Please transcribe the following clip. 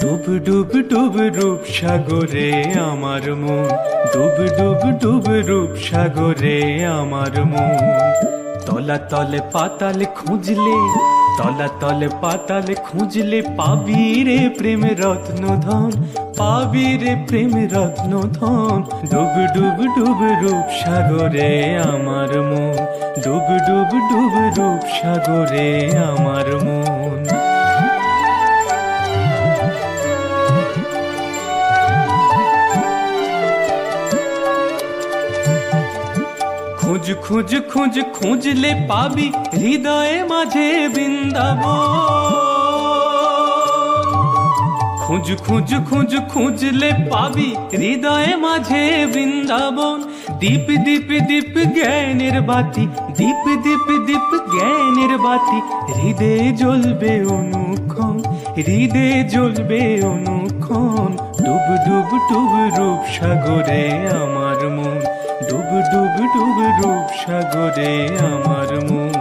ডুব ডুব ডুব রূপ সাগরে আমার মন। ডুব ডুব ডুব রূপ সাগরে আমার মন। তলা তলে পাতালে খুঁজলে, তলা তলে পাতালে খুঁজলে পাবি রে প্রেম রত্ন ধন পাবি রে প্রেম রত্ন ধন ডুব ডুব ডুব রূপ সাগরে আমার মন, ডুব ডুব ডুব রূপ সাগরে আমার মন। খুঁজ খুঁজ খুঁজ খুঁজলে পাবি হৃদয়ে মাঝে বৃন্দাব খুঁজ খুঁজ খুঁজ খুঁজলে পাবি হৃদয়ে মাঝে বৃন্দাবন। দীপ দীপ দীপ জ্ঞানের বাতি, দীপ দীপ দীপ জ্ঞানের বাতি। হৃদয়ে জ্বলবে অনুক্ষণ, হৃদয়ে জ্বলবে অনুক্ষণ। ডুব ডুব ডুব রূপ সাগরে আমার মন। ডুব ডুব সাগরে আমার মন।